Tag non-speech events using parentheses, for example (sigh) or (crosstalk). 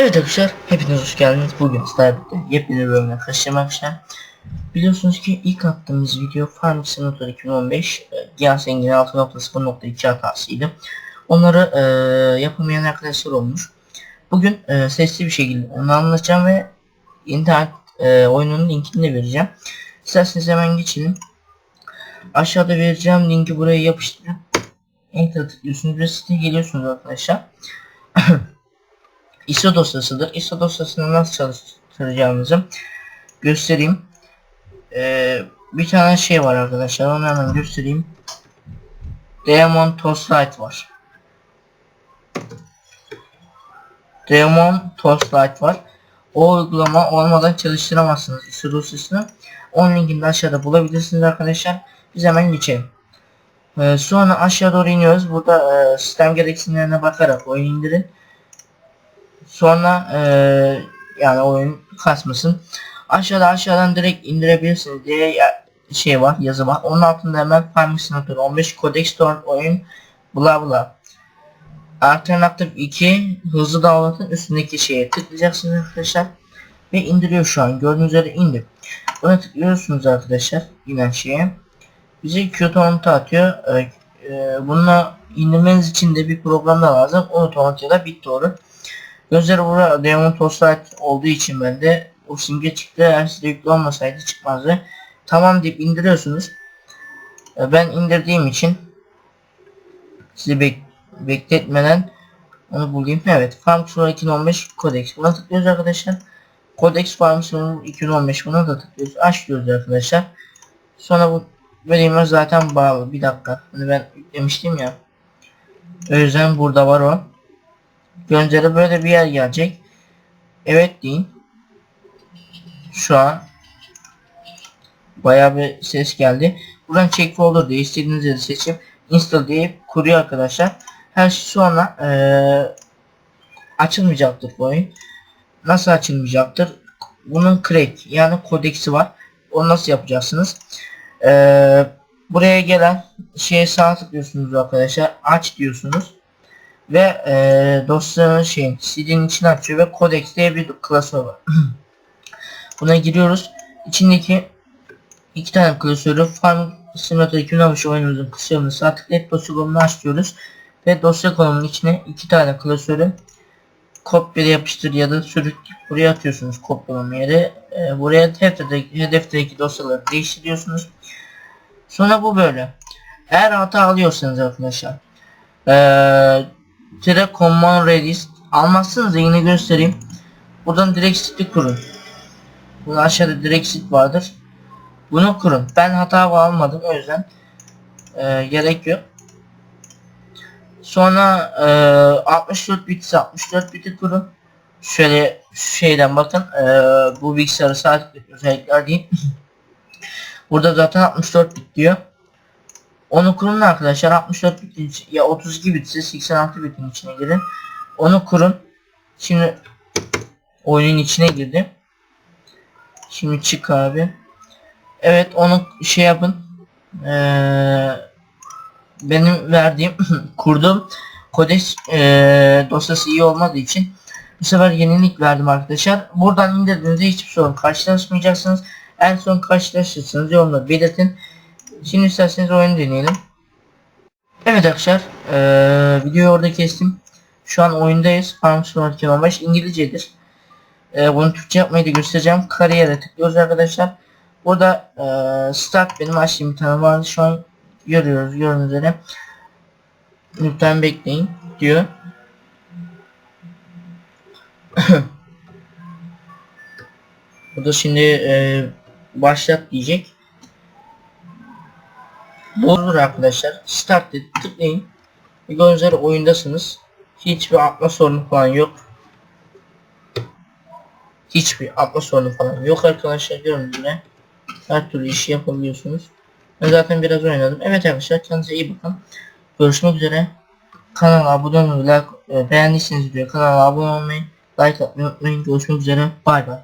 Evet arkadaşlar hepiniz hoş geldiniz. Bugün birlikte yepyeni bölümle arkadaşlar. Biliyorsunuz ki ilk attığımız video Farm Simulator 2015 e, Giyan Sengin'in 6.0.2 hatasıydı. Onları e, yapamayan arkadaşlar olmuş. Bugün e, sesli bir şekilde onu anlatacağım ve internet e, oyunun linkini de vereceğim. İsterseniz hemen geçelim. Aşağıda vereceğim linki buraya yapıştırıp Enter tıklıyorsunuz ve siteye geliyorsunuz arkadaşlar. ISO dosyasıdır. ISO dosyasını nasıl çalıştıracağımızı göstereyim. Ee, bir tane şey var arkadaşlar. Onu hemen göstereyim. Demon Toslight var. Demon Toslight var. O uygulama olmadan çalıştıramazsınız ISO dosyasını. Onun linkini aşağıda bulabilirsiniz arkadaşlar. Biz hemen geçelim. Ee, sonra aşağı doğru iniyoruz. Burada e, sistem gereksinimlerine bakarak oyun indirin. Sonra e, yani oyun kasmasın. Aşağıda aşağıdan direkt indirebilirsiniz diye şey var yazı var. Onun altında hemen Farming Simulator 15 Codex Store oyun bla bla. Alternatif 2 hızlı download'un üstündeki şeye tıklayacaksınız arkadaşlar. Ve indiriyor şu an. Gördüğünüz üzere indi. Buna tıklıyorsunuz arkadaşlar. inen şeye. Bize Qtorrent atıyor. Ee, e, bununla indirmeniz için de bir program da lazım. Utorrent ya da BitTorrent. Gözleri burada Demon Toslight olduğu için bende o simge çıktı. Eğer size yüklü olmasaydı çıkmazdı. Tamam deyip indiriyorsunuz. Ben indirdiğim için sizi bek bekletmeden onu bulayım. Evet. Farm Simulator 2015 Codex. Buna tıklıyoruz arkadaşlar. Codex Farm Simulator 2015 buna da tıklıyoruz. Aç arkadaşlar. Sonra bu bölüme zaten bağlı. Bir dakika. Hani ben yüklemiştim ya. O yüzden burada var o. Gönderi böyle bir yer gelecek. Evet deyin. Şu an bayağı bir ses geldi. Buradan check folder diye istediğiniz yeri seçip install deyip kuruyor arkadaşlar. Her şey sonra eee açılmayacaktır bu oyun. Nasıl açılmayacaktır? Bunun crack yani kodeksi var. Onu nasıl yapacaksınız? Eee buraya gelen şeye sağ tıklıyorsunuz arkadaşlar. Aç diyorsunuz ve e, dosyanın şeyin CD'nin içine açıyor ve Codex diye bir klasör var. (clears throat) Buna giriyoruz. İçindeki iki tane klasörü Farm Simulator 2015 oyunumuzun kısmını sağ tıklayıp dosya konumunu. Ve dosya konumunun içine iki tane klasörü kopyala yapıştır ya da sürükleyip buraya atıyorsunuz kopyalama yeri. E, buraya hedefteki, hedefteki dosyaları değiştiriyorsunuz. Sonra bu böyle. Eğer hata alıyorsanız arkadaşlar eee Tire command redis almazsınız da yine göstereyim. Buradan direkt sit'i kurun. Bunun aşağıda direkt sit vardır. Bunu kurun. Ben hata almadım o yüzden e, gerek yok. Sonra e, 64 bit ise 64 biti kurun. Şöyle şeyden bakın. E, bu bilgisayarı saatlik özellikler değil. Burada zaten 64 bit diyor. Onu kurun arkadaşlar 64 bitin ya 32 bitse 86 bitin içine girin. Onu kurun. Şimdi oyunun içine girdim. Şimdi çık abi. Evet onu şey yapın. Ee, benim verdiğim (clears throat) kurdum kodes ee, dosyası iyi olmadığı için bu sefer yenilik verdim arkadaşlar. Buradan indirdiğinizde hiçbir sorun karşılaşmayacaksınız. En son karşılaşırsanız yorumları belirtin. Şimdi isterseniz oyunu deneyelim. Evet arkadaşlar eee videoyu orada kestim. Şu an oyundayız. Simulator 2015 İngilizcedir. Eee bunu Türkçe yapmayı da göstereceğim. Kariyere tıklıyoruz arkadaşlar. Burada eee start benim açtığım bir tane vardı. Şu an görüyoruz gördüğünüz üzere. Lütfen bekleyin diyor. (coughs) Burada şimdi eee başlat diyecek. Olur arkadaşlar. Start dedi. Tıklayın. Ve gördüğünüz üzere oyundasınız. Hiçbir atma sorunu falan yok. Hiçbir atma sorunu falan yok arkadaşlar. Gördüğünüz üzere. Her türlü işi yapabiliyorsunuz. Ben zaten biraz oynadım. Evet arkadaşlar kendinize iyi bakın. Görüşmek üzere. Kanala abone olmayı, like, e, beğendiyseniz diyor kanala abone olmayı, like atmayı unutmayın. Görüşmek üzere. Bay bay.